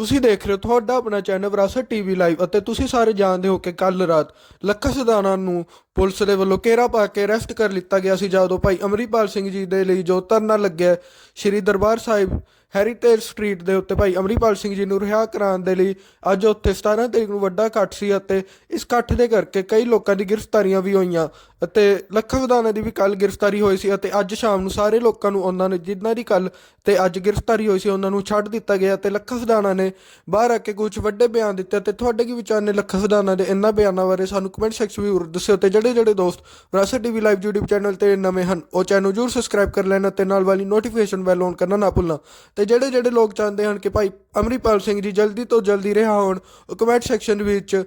ਤੁਸੀਂ ਦੇਖ ਰਹੇ ਹੋ ਤੁਹਾਡਾ ਆਪਣਾ ਚੈਨਲ ਵਿਰਾਸਤ ਟੀਵੀ ਲਾਈਵ ਅਤੇ ਤੁਸੀਂ ਸਾਰੇ ਜਾਣਦੇ ਹੋ ਕਿ ਕੱਲ ਰਾਤ ਲੱਖਾ ਸਦਾਨਾ ਨੂੰ ਪੁਲਿਸ ਦੇ ਵੱਲੋਂ ਘੇਰਾ ਪਾ ਕੇ ਅਰੈਸਟ ਕਰ ਲਿੱਤਾ ਗਿਆ ਸੀ ਜਦੋਂ ਭਾਈ ਅਮਰੀਪਾਲ ਸਿੰਘ ਜੀ ਦੇ ਲਈ ਜੋ ਧਰਨਾ ਲੱਗਿਆ ਸ਼੍ਰੀ ਦਰਬਾਰ ਸਾਹਿਬ ਹੈਰੀਟੇਜ ਸਟਰੀਟ ਦੇ ਉੱਤੇ ਭਾਈ ਅਮਰੀਪਾਲ ਸਿੰਘ ਜੀ ਨੂੰ ਰਿਹਾ ਕਰਾਉਣ ਦੇ ਲਈ ਅੱਜ ਉੱਥੇ 17 ਤਰੀਕ ਨੂੰ ਵੱਡਾ ਇਕੱਠ ਸੀ ਅਤੇ ਇਸ ਇਕੱਠ ਦੇ ਕਰਕੇ ਕਈ ਲੋਕਾਂ ਦੀ ਗ੍ਰਿਫਤਾਰੀਆਂ ਵੀ ਹੋਈਆਂ ਅਤੇ ਲੱਖਾਂ ਸਦਾਨਾ ਦੀ ਵੀ ਕੱਲ ਗ੍ਰਿਫਤਾਰੀ ਹੋਈ ਸੀ ਅਤੇ ਅੱਜ ਸ਼ਾਮ ਨੂੰ ਸਾਰੇ ਲੋਕਾਂ ਨੂੰ ਉਹਨਾਂ ਨੇ ਜਿਨ੍ਹਾਂ ਦੀ ਕੱਲ ਤੇ ਅੱਜ ਗ੍ਰਿਫਤਾਰੀ ਹੋਈ ਸੀ ਉਹਨਾਂ ਨੂੰ ਛੱਡ ਦਿੱਤਾ ਗਿਆ ਤੇ ਲੱਖਾਂ ਸਦਾਨਾ ਨੇ ਬਾਹਰ ਆ ਕੇ ਕੁਝ ਵੱਡੇ ਬਿਆਨ ਦਿੱਤੇ ਤੇ ਤੁਹਾਡੇ ਕੀ ਵਿਚਾਰ ਨੇ ਲੱਖਾਂ ਸਦਾਨਾ ਦੇ ਇਹਨਾਂ ਬਿਆਨਾਂ ਬਾਰੇ ਸਾਨੂੰ ਕਮੈਂਟ ਸੈਕਸ਼ਨ ਵਿੱਚ ਜ਼ਰੂਰ ਦੱਸਿਓ ਤੇ ਜਿਹੜੇ ਜਿਹੜੇ ਦੋਸਤ ਵਿਰਾਸਤ ਟੀਵੀ ਲਾਈਵ YouTube ਚੈਨਲ ਤੇ ਨਵੇਂ ਹਨ, ਉਹ ਚੈਨਲ ਜ਼ਰੂਰ ਸਬਸਕ੍ਰਾਈਬ ਕਰ ਲੈਣਾ ਤੇ ਨਾਲ ਵਾਲੀ ਨੋਟੀਫਿਕੇਸ਼ਨ ਬੈਲ ਔਨ ਕਰਨਾ ਨਾ ਭੁੱਲਣਾ। ਤੇ ਜਿਹੜੇ ਜਿਹੜੇ ਲੋਕ ਚਾਹੁੰਦੇ ਹਨ ਕਿ ਭਾਈ ਅਮਰੀਪਾਲ ਸਿੰਘ ਜੀ ਜਲਦੀ ਤੋਂ ਜਲਦੀ ਰਿਹਾ ਹੋਣ, ਉਹ ਕਮੈਂਟ ਸੈਕਸ਼ਨ ਵਿੱਚ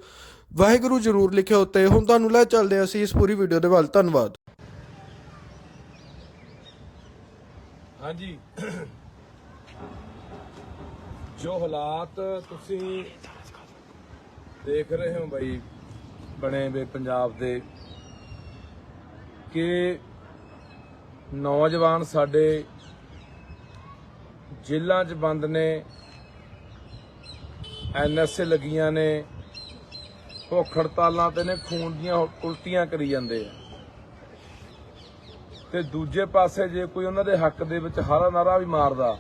ਵਾਹਿਗੁਰੂ ਜ਼ਰੂਰ ਲਿਖਿਓ ਤੇ ਹੁਣ ਤੁਹਾਨੂੰ ਲੈ ਚੱਲਦੇ ਹਾਂ ਅਸੀਂ ਇਸ ਪੂਰੀ ਵੀਡੀਓ ਦੇ ਵੱਲ। ਧੰਨਵਾਦ। ਹਾਂਜੀ। ਜੋ ਹਾਲਾਤ ਤੁਸੀਂ ਦੇਖ ਰਹੇ ਹੋ ਬਈ, ਬਣੇ ਵੇ ਪੰਜਾਬ ਦੇ, ਕਿ ਨੌਜਵਾਨ ਸਾਡੇ ਜੇਲ੍ਹਾਂ 'ਚ ਬੰਦ ਨੇ ਐਨਐਸਏ ਲੱਗੀਆਂ ਨੇ ਭੁੱਖ ਹੜਤਾਲਾਂ ਤੇ ਨੇ, ਖੂਨ ਦੀਆਂ ਉਲਟੀਆਂ ਕਰੀ ਜਾਂਦੇ ਆ। ਤੇ ਦੂਜੇ ਪਾਸੇ ਜੇ ਕੋਈ ਉਹਨਾਂ ਦੇ ਹੱਕ ਦੇ ਵਿੱਚ ਹਰਾ ਨਾਰਾ ਵੀ ਮਾਰਦਾ,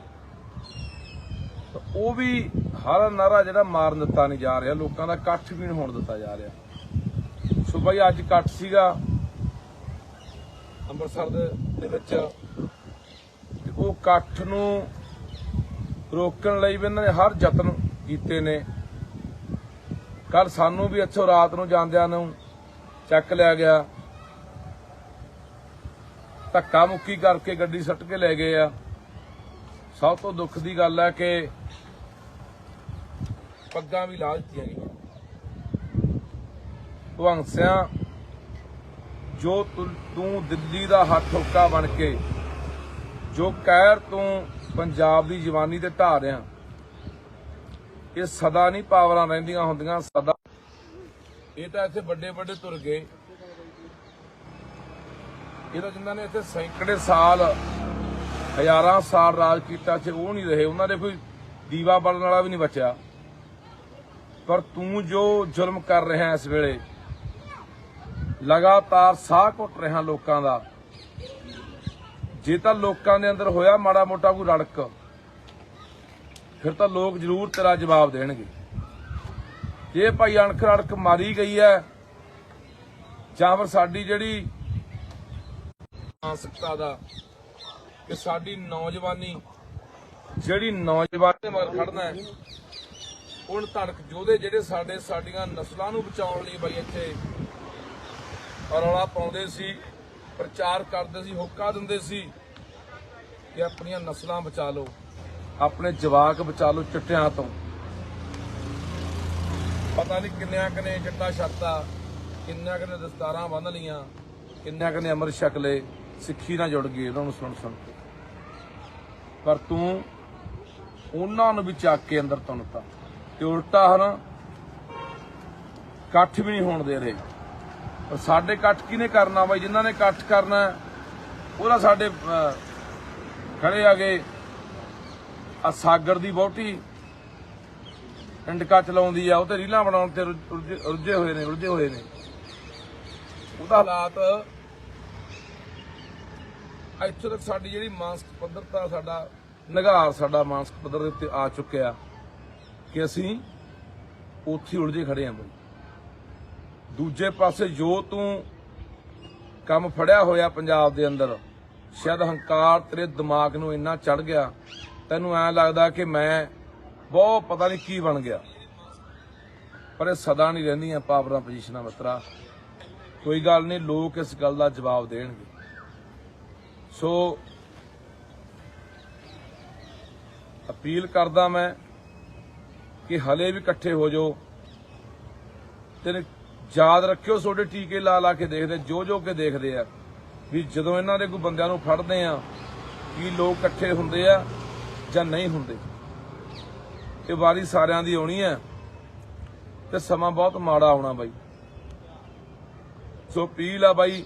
ਤਾਂ ਉਹ ਵੀ ਹਰਾ ਨਾਰਾ ਜਿਹੜਾ ਮਾਰਨ ਦਿੱਤਾ ਨਹੀਂ ਜਾ ਰਿਹਾ, ਲੋਕਾਂ ਦਾ ਇਕੱਠ ਵੀ ਨਹੀਂ ਹੋਣ ਦਿੱਤਾ ਜਾ ਰਿਹਾ। ਸੋ ਭਾਈ ਅੱਜ ਇਕੱਠ ਸੀਗਾ, ਅੰਮ੍ਰਿਤਸਰ ਦੇ ਵਿੱਚ ਉਹ ਇਕੱਠ ਨੂੰ ਰੋਕਣ ਲਈ ਵੀ ਇਹਨਾਂ ਨੇ ਹਰ ਯਤਨ ਕੀਤੇ ਨੇ। ਕੱਲ ਸਾਨੂੰ ਵੀ ਇੱਥੋਂ ਰਾਤ ਨੂੰ ਜਾਂਦਿਆਂ ਨੂੰ ਚੱਕ ਲਿਆ ਗਿਆ। ਧੱਕਾ ਮੁੱਕੀ ਕਰਕੇ ਗੱਡੀ ਸੱਟ ਕੇ ਲੈ ਗਏ ਆ। ਸਭ ਤੋਂ ਦੁੱਖ ਦੀ ਗੱਲ ਹੈ ਕਿ ਪੱਗਾਂ ਵੀ ਲਾ ਦਿੱਤੀਆਂ ਗਈਆਂ। ਭਗਵੰਤ ਜੋ ਤੁ- ਤੂੰ ਦਿੱਲੀ ਦਾ ਹੱਥ ਹੁੱਕਾ ਬਣ ਕੇ ਜੋ ਕਹਿਰ ਤੋਂ ਪੰਜਾਬ ਦੀ ਜਵਾਨੀ ਤੇ ਢਾ ਰਿਆਂ ਇਹ ਸਦਾ ਨਹੀਂ ਪਾਵਰਾਂ ਰਹਿੰਦੀਆਂ ਹੁੰਦੀਆਂ, ਸਦਾ ਇਹ ਤਾਂ ਇੱਥੇ ਵੱਡੇ ਵੱਡੇ ਤੁਰ ਗਏ। ਇਹ ਤਾਂ ਜਿਨ੍ਹਾਂ ਨੇ ਇੱਥੇ ਸੈਂਕੜੇ ਸਾਲ, ਹਜ਼ਾਰਾਂ ਸਾਲ ਰਾਜ ਕੀਤਾ ਸੀ ਉਹ ਨਹੀਂ ਰਹੇ, ਉਹਨਾਂ ਦੇ ਕੋਈ ਦੀਵਾ ਬਲਣ ਵਾਲਾ ਵੀ ਨਹੀਂ ਬਚਿਆ। ਪਰ ਤੂੰ ਜੋ ਜ਼ੁਲਮ ਕਰ ਰਿਹਾ ਇਸ ਵੇਲੇ, ਲਗਾਤਾਰ ਸਾਹ ਘੁੱਟ ਰਿਹਾ ਲੋਕਾਂ ਦਾ ਜੇ ਤਾਂ ਲੋਕਾਂ ਦੇ ਅੰਦਰ ਹੋਇਆ ਮਾੜਾ ਮੋਟਾ ਕੋਈ ਰੜਕ, ਫਿਰ ਤਾਂ ਲੋਕ ਜ਼ਰੂਰ ਤੇਰਾ ਜਵਾਬ ਦੇਣਗੇ। ਜੇ ਭਾਈ ਅਣਖ ਰੜਕ ਮਾਰੀ ਗਈ ਹੈ, ਜਾਂ ਫਿਰ ਸਾਡੀ ਜਿਹੜੀ ਮਾਨਸਿਕਤਾ ਦਾ ਕਿ ਸਾਡੀ ਨੌਜਵਾਨੀ, ਜਿਹੜੀ ਨੌਜਵਾਨ ਦੇ ਮਗਰ ਖੜਨਾ ਹੈ, ਹੁਣ ਧੜਕ ਜੋਧੇ ਜਿਹੜੇ ਸਾਡੇ, ਸਾਡੀਆਂ ਨਸਲਾਂ ਨੂੰ ਬਚਾਉਣ ਲਈ ਬਈ ਇੱਥੇ ਰੌਲਾ ਪਾਉਂਦੇ ਸੀ ਪ੍ਰਚਾਰ ਕਰਦੇ ਸੀ, ਹੋਕਾ ਦਿੰਦੇ ਸੀ ਕਿ ਆਪਣੀਆਂ ਨਸਲਾਂ ਬਚਾ ਲਓ, ਆਪਣੇ ਜਵਾਕ ਬਚਾ ਲਓ ਚਿੱਟਿਆਂ ਤੋਂ। ਪਤਾ ਨਹੀਂ ਕਿੰਨਿਆਂ ਕਨੇ ਚਿੱਟਾ ਛੱਡਤਾ, ਕਿੰਨਿਆਂ ਕਨੇ ਦਸਤਾਰਾਂ ਬੰਨ ਲੀਆਂ ਕਿੰਨਿਆਂ ਕਨੇ ਅਮਰ ਸ਼ਕਲੇ ਸਿੱਖੀ ਨਾਲ ਜੁੜ ਗਏ ਉਹਨਾਂ ਨੂੰ ਸੁਣ ਸੁਣ ਕੇ। ਪਰ ਤੂੰ ਉਹਨਾਂ ਨੂੰ ਵੀ ਚੱਕ ਕੇ ਅੰਦਰ ਤੁੰਨਤਾ ਤੇ ਉਲਟਾ ਹਨ, ਇਕੱਠ ਵੀ ਨਹੀਂ ਹੋਣ ਦੇ ਰਹੇ। ਪਰ ਸਾਡੇ ਇਕੱਠ ਕਿਹਨੇ ਕਰਨਾ ਬਾਈ? ਜਿਨ੍ਹਾਂ ਨੇ ਇਕੱਠ ਕਰਨਾ ਉਹਦਾ ਸਾਡੇ ਅਹ, ਖੜੇ ਆਗੇ ਆ ਸਾਗਰ ਦੀ ਬਹੁਤੀ ਇੰਡਕਾ ਚਲਾਉਂਦੀ ਆ ਉਹ ਤੇ ਰੀਲਾਂ ਬਣਾਉਣ ਤੇ ਰੁੱਝੇ ਹੋਏ ਨੇ ਉਲਝੇ ਹੋਏ ਨੇ। ਉਹਦਾ ਹਾਲਾਤ ਇੱਥੋਂ ਤੱਕ ਸਾਡੀ ਜਿਹੜੀ ਮਾਨਸਿਕ ਪੱਧਰਤਾ ਸਾਡਾ ਨਿਗਾਰ ਸਾਡਾ ਮਾਨਸਿਕ ਪੱਧਰ ਦੇ ਉੱਤੇ ਆ ਚੁੱਕਿਆ ਕਿ ਅਸੀਂ ਉੱਥੇ ਉਲਝੇ ਖੜੇ ਆਂ ਬਈ। ਦੂਜੇ ਪਾਸੇ ਜੋ ਤੂੰ ਕੰਮ ਫੜਿਆ ਹੋਇਆ ਪੰਜਾਬ ਦੇ ਅੰਦਰ, ਸ਼ਾਇਦ ਹੰਕਾਰ ਤੇਰੇ ਦਿਮਾਗ ਨੂੰ ਇੰਨਾ ਚੜ ਗਿਆ, ਤੈਨੂੰ ਐ ਲੱਗਦਾ ਕਿ ਮੈਂ ਬਹੁਤ ਪਤਾ ਨਹੀਂ ਕੀ ਬਣ ਗਿਆ। ਪਰ ਇਹ ਸਦਾ ਨਹੀਂ ਰਹਿੰਦੀਆਂ ਪਾਵਰਾਂ ਪੋਜੀਸ਼ਨਾਂ ਮਿੱਤਰਾ। ਕੋਈ ਗੱਲ ਨਹੀਂ, ਲੋਕ ਇਸ ਗੱਲ ਦਾ ਜਵਾਬ ਦੇਣਗੇ। ਸੋ ਅਪੀਲ ਕਰਦਾ ਮੈਂ ਕਿ ਹਲੇ ਵੀ ਇਕੱਠੇ ਹੋ ਜਾਓ। ਤੇ ਯਾਦ ਰੱਖਿਓ, ਤੁਹਾਡੇ ਟੀਕੇ ਲਾ ਲਾ ਕੇ ਦੇਖਦੇ, ਜੋ ਜੋ ਕੇ ਦੇਖਦੇ ਆ। ਵੀ ਜਦੋਂ ਇਹਨਾਂ ਦੇ ਕੋਈ ਬੰਦਿਆਂ ਨੂੰ ਫੜਦੇ ਆ, ਕੀ ਲੋਕ ਇਕੱਠੇ ਹੁੰਦੇ ਆ ਜਾਂ ਨਹੀਂ ਹੁੰਦੇ। ਇਹ ਵਾਰੀ ਸਾਰਿਆਂ ਦੀ ਆਉਣੀ ਹੈ ਤੇ ਸਮਾਂ ਬਹੁਤ ਮਾੜਾ ਆਉਣਾ ਬਾਈ। ਸੋ ਅਪੀਲ ਆ ਬਾਈ,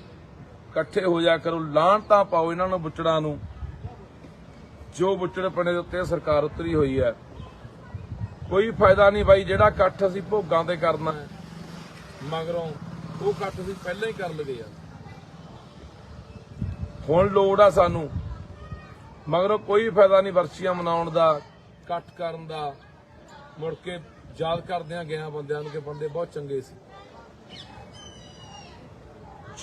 ਇਕੱਠੇ ਹੋ ਜਾ ਕਰੋ ਲਾਹਣਤਾਂ ਪਾਓ ਇਹਨਾਂ ਨੂੰ ਬੁੱਚੜਾਂ ਨੂੰ। ਜੋ ਬੁੱਚੜ ਪਣੇ ਦੇ ਉੱਤੇ ਸਰਕਾਰ ਉਤਰੀ ਹੋਈ ਹੈ ਕੋਈ ਫਾਇਦਾ ਨਹੀਂ ਬਾਈ, ਜਿਹੜਾ ਇਕੱਠ ਅਸੀਂ ਭੋਗਾਂ ਤੇ ਕਰਨਾ ਹੈ। ਮਗਰੋਂ ਉਹ ਇਕੱਠ ਅਸੀਂ ਪਹਿਲਾਂ ਹੀ ਕਰ ਲਵੇ ਆ। ਹੁਣ ਲੋੜ ਆ ਸਾਨੂੰ। ਮਗਰੋਂ ਕੋਈ ਫਾਇਦਾ ਨਹੀਂ ਵਰਸ਼ੀਆਂ ਮਨਾਉਣ ਦਾ ਇਕੱਠ ਕਰਨ ਦਾ। ਮੁੜ ਕੇ ਯਾਦ ਕਰਦਿਆਂ ਗਿਆ ਬੰਦਿਆਂ ਨੂੰ ਕਿ ਬੰਦੇ ਬਹੁਤ ਚੰਗੇ ਸੀ।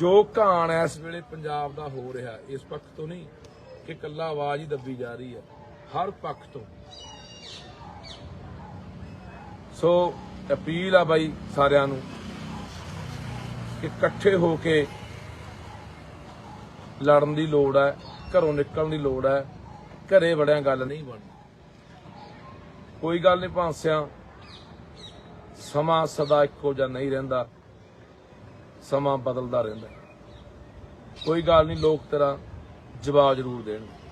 ਜੋ ਘਾਣ ਇਸ ਵੇਲੇ ਪੰਜਾਬ ਦਾ ਹੋ ਰਿਹਾ, ਇਸ ਪੱਖ ਤੋਂ ਨਹੀਂ ਕਿ ਕੱਲਾ ਆਵਾਜ਼ ਹੀ ਦੱਬੀ ਜਾ ਰਹੀ ਹੈ ਹਰ ਪੱਖ ਤੋਂ। ਸੋ ਅਪੀਲ ਆ ਬਾਈ ਸਾਰਿਆਂ ਨੂੰ ਇਕੱਠੇ ਹੋ ਕੇ ਲੜਨ ਦੀ ਲੋੜ ਹੈ, ਘਰੋਂ ਨਿਕਲਣ ਦੀ ਲੋੜ ਹੈ, ਘਰੇ ਵੜਿਆਂ ਗੱਲ ਨਹੀਂ ਬਣਨੀ ਕੋਈ ਗੱਲ ਨਹੀਂ ਭਾਂਸਿਆ ਸਮਾਂ ਸਦਾ ਇੱਕੋ ਜਿਹਾ ਨਹੀਂ ਰਹਿੰਦਾ, ਸਮਾਂ ਬਦਲਦਾ ਰਹਿੰਦਾ। ਕੋਈ ਗੱਲ ਨਹੀਂ, ਲੋਕ ਤੇਰਾ ਜਵਾਬ ਜ਼ਰੂਰ ਦੇਣਗੇ।